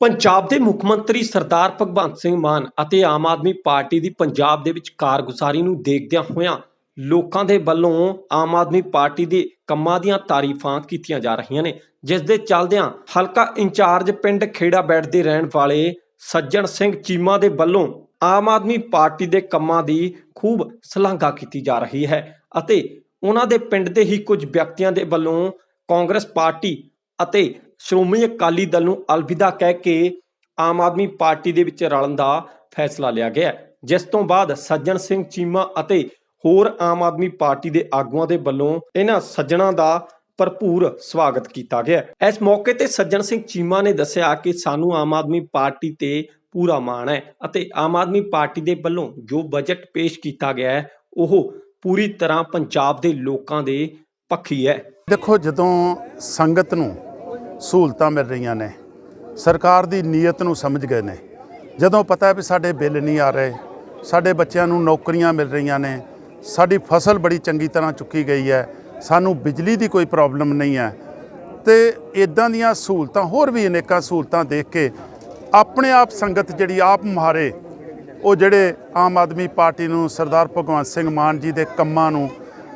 ਪੰਜਾਬ ਦੇ ਮੁੱਖ ਮੰਤਰੀ ਸਰਦਾਰ ਭਗਵੰਤ ਸਿੰਘ ਮਾਨ ਅਤੇ ਆਮ ਆਦਮੀ ਪਾਰਟੀ ਦੀ ਪੰਜਾਬ ਦੇ ਵਿੱਚ ਕਾਰਗੁਜ਼ਾਰੀ ਨੂੰ ਦੇਖਦਿਆਂ ਹੋਇਆਂ ਲੋਕਾਂ ਦੇ ਵੱਲੋਂ ਆਮ ਆਦਮੀ ਪਾਰਟੀ ਦੇ ਕੰਮਾਂ ਦੀਆਂ ਤਾਰੀਫਾਂ ਕੀਤੀਆਂ ਜਾ ਰਹੀਆਂ ਨੇ, ਜਿਸ ਦੇ ਚੱਲਦਿਆਂ ਹਲਕਾ ਇੰਚਾਰਜ ਪਿੰਡ ਖੇੜਾ ਬੈਠ ਦੇ ਰਹਿਣ ਵਾਲੇ ਸੱਜਣ ਸਿੰਘ ਚੀਮਾ ਦੇ ਵੱਲੋਂ ਆਮ ਆਦਮੀ ਪਾਰਟੀ ਦੇ ਕੰਮਾਂ ਦੀ ਖੂਬ ਸ਼ਲਾਘਾ ਕੀਤੀ ਜਾ ਰਹੀ ਹੈ ਅਤੇ ਉਹਨਾਂ ਦੇ ਪਿੰਡ ਦੇ ਹੀ ਕੁਝ ਵਿਅਕਤੀਆਂ ਦੇ ਵੱਲੋਂ ਕਾਂਗਰਸ ਪਾਰਟੀ ਅਤੇ ਸ਼੍ਰੋਮਣੀ ਅਕਾਲੀ ਦਲ ਨੂੰ ਅਲਵਿਦਾ ਕਹਿ ਕੇ ਆਮ ਆਦਮੀ ਪਾਰਟੀ ਦੇ ਵਿੱਚ ਰਲਣ ਦਾ ਫੈਸਲਾ ਲਿਆ ਗਿਆ ਜਿਸ ਤੋਂ ਬਾਅਦ ਸੱਜਣ ਸਿੰਘ ਚੀਮਾ ਅਤੇ ਹੋਰ ਆਮ ਆਦਮੀ ਪਾਰਟੀ ਦੇ ਆਗੂਆਂ ਦੇ ਵੱਲੋਂ ਇਹਨਾਂ ਸੱਜਣਾਂ ਦਾ ਭਰਪੂਰ ਸਵਾਗਤ ਕੀਤਾ ਗਿਆ ਇਸ ਮੌਕੇ ਤੇ ਸੱਜਣ ਸਿੰਘ ਚੀਮਾ ਨੇ ਦੱਸਿਆ ਕਿ ਸਾਨੂੰ ਆਮ ਆਦਮੀ ਪਾਰਟੀ ਤੇ ਪੂਰਾ ਮਾਣ ਹੈ ਅਤੇ ਆਮ ਆਦਮੀ ਪਾਰਟੀ ਦੇ ਵੱਲੋਂ ਜੋ ਬਜਟ ਪੇਸ਼ ਕੀਤਾ ਗਿਆ ਹੈ, ਉਹ ਪੂਰੀ ਤਰ੍ਹਾਂ ਪੰਜਾਬ ਦੇ ਲੋਕਾਂ ਦੇ ਪੱਖੀ ਹੈ। ਦੇਖੋ ਜਦੋਂ ਸੰਗਤ ਨੂੰ ਸਹੂਲਤਾਂ ਮਿਲ ਰਹੀਆਂ ਨੇ। ਸਰਕਾਰ ਦੀ ਨੀਅਤ ਨੂੰ ਸਮਝ ਗਏ ਨੇ। ਜਦੋਂ ਪਤਾ ਹੈ ਵੀ ਸਾਡੇ ਬਿੱਲ ਨਹੀਂ ਆ ਰਹੇ, ਸਾਡੇ ਬੱਚਿਆਂ ਨੂੰ ਨੌਕਰੀਆਂ ਮਿਲ ਰਹੀਆਂ ਨੇ, ਸਾਡੀ ਫਸਲ ਬੜੀ ਚੰਗੀ ਤਰ੍ਹਾਂ ਚੁੱਕੀ ਗਈ ਹੈ, ਸਾਨੂੰ ਬਿਜਲੀ ਦੀ ਕੋਈ ਪ੍ਰੋਬਲਮ ਨਹੀਂ ਹੈ, ਤੇ ਇਦਾਂ ਦੀਆਂ ਸਹੂਲਤਾਂ, ਹੋਰ ਵੀ ਅਨੇਕਾਂ ਸਹੂਲਤਾਂ ਦੇਖ ਕੇ ਆਪਣੇ ਆਪ ਸੰਗਤ ਜਿਹੜੀ ਆਪ ਮੁਹਾਰੇ, ਉਹ ਜਿਹੜੇ ਆਮ ਆਦਮੀ ਪਾਰਟੀ ਨੂੰ ਸਰਦਾਰ ਭਗਵੰਤ ਸਿੰਘ ਮਾਨ ਜੀ ਦੇ ਕੰਮਾਂ ਨੂੰ,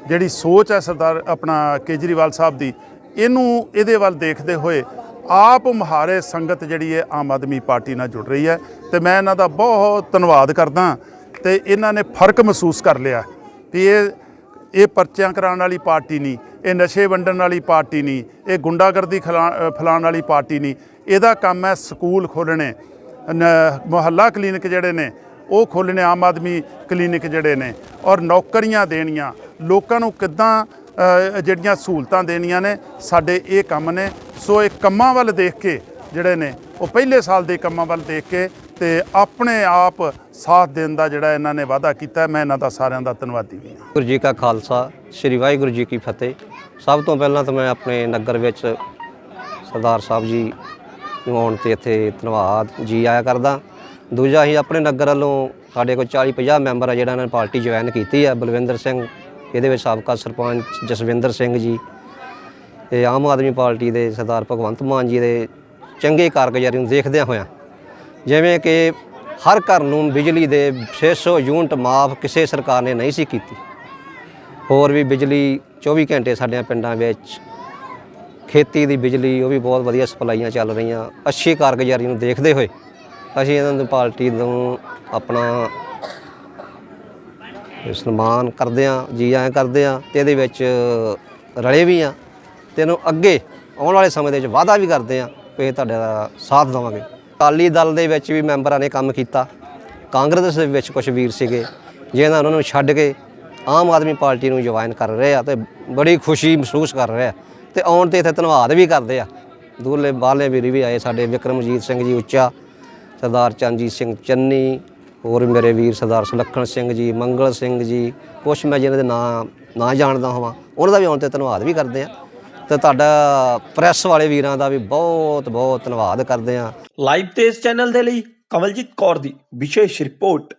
ਜਿਹੜੀ ਸੋਚ ਹੈ ਸਰਦਾਰ ਆਪਣਾ ਕੇਜਰੀਵਾਲ ਸਾਹਿਬ ਦੀ ਇਹਨੂੰ ਇਹਦੇ ਵੱਲ ਦੇਖਦੇ ਹੋਏ ਆਪ ਮੁਹਾਰੇ ਸੰਗਤ ਜਿਹੜੀ ਹੈ ਆਮ ਆਦਮੀ ਪਾਰਟੀ ਨਾਲ ਜੁੜ ਰਹੀ ਹੈ ਤੇ ਮੈਂ ਇਹਨਾਂ ਦਾ ਬਹੁਤ ਧੰਨਵਾਦ ਕਰਦਾ ਤੇ ਇਹਨਾਂ ਨੇ ਫ਼ਰਕ ਮਹਿਸੂਸ ਕਰ ਲਿਆ ਵੀ ਇਹ ਇਹ ਪਰਚਿਆਂ ਕਰਾਉਣ ਵਾਲੀ ਪਾਰਟੀ ਨਹੀਂ, ਇਹ ਨਸ਼ੇ ਵੰਡਣ ਵਾਲੀ ਪਾਰਟੀ ਨਹੀਂ, ਇਹ ਗੁੰਡਾਗਰਦੀ ਖਿਲਾ- ਫੈਲਾਉਣ ਵਾਲੀ ਪਾਰਟੀ ਨਹੀਂ, ਇਹਦਾ ਕੰਮ ਹੈ ਸਕੂਲ ਖੋਲ੍ਹਣੇ ਮੁਹੱਲਾ ਕਲੀਨਿਕ ਜਿਹੜੇ ਨੇ, ਉਹ ਖੋਲ੍ਹਣੇ ਆਮ ਆਦਮੀ ਕਲੀਨਿਕ ਜਿਹੜੇ ਨੇ ਔਰ ਨੌਕਰੀਆਂ ਦੇਣੀਆਂ, ਲੋਕਾਂ ਨੂੰ ਕਿੱਦਾਂ ਜਿਹੜੀਆਂ ਸਹੂਲਤਾਂ ਦੇਣੀਆਂ ਨੇ, ਸਾਡੇ ਇਹ ਕੰਮ ਨੇ। ਸੋ ਇਹ ਕੰਮਾਂ ਵੱਲ ਦੇਖ ਕੇ ਜਿਹੜੇ ਨੇ, ਉਹ ਪਹਿਲੇ ਸਾਲ ਦੇ ਕੰਮਾਂ ਵੱਲ ਦੇਖ ਕੇ ਤੇ ਆਪਣੇ ਆਪ ਸਾਥ ਦੇਣ ਦਾ ਜਿਹੜਾ ਇਹਨਾਂ ਨੇ ਵਾਅਦਾ ਕੀਤਾ, ਮੈਂ ਇਹਨਾਂ ਦਾ ਸਾਰਿਆਂ ਦਾ ਧੰਨਵਾਦੀ ਵੀ ਹਾਂ। ਗੁਰੂ ਜੀ ਕਾ ਖਾਲਸਾ, ਸ੍ਰੀ ਵਾਹਿਗੁਰੂ ਜੀ ਕੀ ਫਤਿਹ। ਸਭ ਤੋਂ ਪਹਿਲਾਂ ਤਾਂ ਮੈਂ ਆਪਣੇ ਨਗਰ ਵਿੱਚ ਸਰਦਾਰ ਸਾਹਿਬ ਜੀ ਨੂੰ ਆਉਣ ਤੇ ਇੱਥੇ ਧੰਨਵਾਦ ਜੀ ਆਇਆ ਕਰਦਾ। ਦੂਜਾ ਹੀ ਆਪਣੇ ਨਗਰ ਵੱਲੋਂ ਸਾਡੇ ਕੋਲ 40 50 ਮੈਂਬਰ ਆ, ਜਿਹੜਾ ਇਹਨਾਂ ਨੇ ਪਾਰਟੀ ਜੁਆਇਨ ਕੀਤੀ ਹੈ ਬਲਵਿੰਦਰ ਸਿੰਘ ਇਹਦੇ ਵਿੱਚ ਸਾਬਕਾ ਸਰਪੰਚ ਜਸਵਿੰਦਰ ਸਿੰਘ ਜੀ ਇਹ ਆਮ ਆਦਮੀ ਪਾਰਟੀ ਦੇ ਸਰਦਾਰ ਭਗਵੰਤ ਮਾਨ ਜੀ ਦੇ ਚੰਗੇ ਕਾਰਗੁਜ਼ਾਰੀ ਨੂੰ ਦੇਖਦਿਆਂ ਹੋਇਆਂ ਜਿਵੇਂ ਕਿ ਹਰ ਘਰ ਨੂੰ ਬਿਜਲੀ ਦੇ 600 ਯੂਨਿਟ ਮਾਫ ਕਿਸੇ ਸਰਕਾਰ ਨੇ ਨਹੀਂ ਸੀ ਕੀਤੀ। ਹੋਰ ਵੀ ਬਿਜਲੀ 24 ਘੰਟੇ ਸਾਡੇ ਪਿੰਡਾਂ ਵਿੱਚ ਖੇਤੀ ਦੀ ਬਿਜਲੀ ਉਹ ਵੀ ਬਹੁਤ ਵਧੀਆ ਸਪਲਾਈਆਂ ਚੱਲ ਰਹੀਆਂ, ਅੱਛੀ ਕਾਰਗੁਜ਼ਾਰੀ ਨੂੰ ਦੇਖਦੇ ਹੋਏ ਅਸੀਂ ਇਹਨਾਂ ਦੀ ਪਾਰਟੀ ਨੂੰ ਆਪਣਾ ਸਨਮਾਨ ਕਰਦੇ ਆ ਜੀ ਆਇਆਂ ਕਰਦੇ ਆ ਤੇ ਇਹਦੇ ਵਿੱਚ ਰਲੇ ਵੀ ਆ ਤੇ ਇਹਨੂੰ ਅੱਗੇ ਆਉਣ ਵਾਲੇ ਸਮੇਂ ਦੇ ਵਿੱਚ ਵਾਅਦਾ ਵੀ ਕਰਦੇ ਆ ਕਿ ਤੁਹਾਡਾ ਸਾਥ ਦੇਵਾਂਗੇ। ਅਕਾਲੀ ਦਲ ਦੇ ਵਿੱਚ ਵੀ ਮੈਂਬਰਾਂ ਨੇ ਕੰਮ ਕੀਤਾ। ਕਾਂਗਰਸ ਦੇ ਵਿੱਚ ਕੁਝ ਵੀਰ ਸੀਗੇ, ਜਿਹਨਾਂ ਉਹਨਾਂ ਨੂੰ ਛੱਡ ਕੇ ਆਮ ਆਦਮੀ ਪਾਰਟੀ ਨੂੰ ਜੁਆਇਨ ਕਰ ਰਹੇ ਆ ਤੇ ਬੜੀ ਖੁਸ਼ੀ ਮਹਿਸੂਸ ਕਰ ਰਹੇ ਆ ਤੇ ਆਉਣ ਤੇ ਇੱਥੇ ਧੰਨਵਾਦ ਵੀ ਕਰਦੇ ਆ। ਦੂਰਲੇ ਬਾਹਰਲੇ ਵੀਰ ਵੀ ਆਏ ਸਾਡੇ, ਵਿਕਰਮਜੀਤ ਸਿੰਘ ਜੀ ਉੱਚਾ, ਸਰਦਾਰ ਚੰਜੀਤ ਸਿੰਘ ਚੰਨੀ ਹੋਰ ਮੇਰੇ ਵੀਰ ਸਰਦਾਰ ਸੁਲੱਖਣ ਸਿੰਘ ਜੀ, ਮੰਗਲ ਸਿੰਘ ਜੀ, ਕੁਛ ਮੈਂ ਜਿਹਨਾਂ ਦੇ ਨਾਂ, ਨਾ ਜਾਣਦਾ ਹਾਂ ਉਹਨਾਂ ਦਾ ਵੀ ਆਉਣ ਤੇ ਧੰਨਵਾਦ ਵੀ ਕਰਦੇ ਆ ਤੇ ਤੁਹਾਡਾ ਪ੍ਰੈਸ ਵਾਲੇ ਵੀਰਾਂ ਦਾ ਵੀ ਬਹੁਤ ਬਹੁਤ ਧੰਨਵਾਦ ਕਰਦੇ ਆ ਲਾਈਵ ਤੇ ਇਸ ਚੈਨਲ ਦੇ ਲਈ ਕਮਲਜੀਤ ਕੌਰ ਦੀ ਵਿਸ਼ੇਸ਼ ਰਿਪੋਰਟ।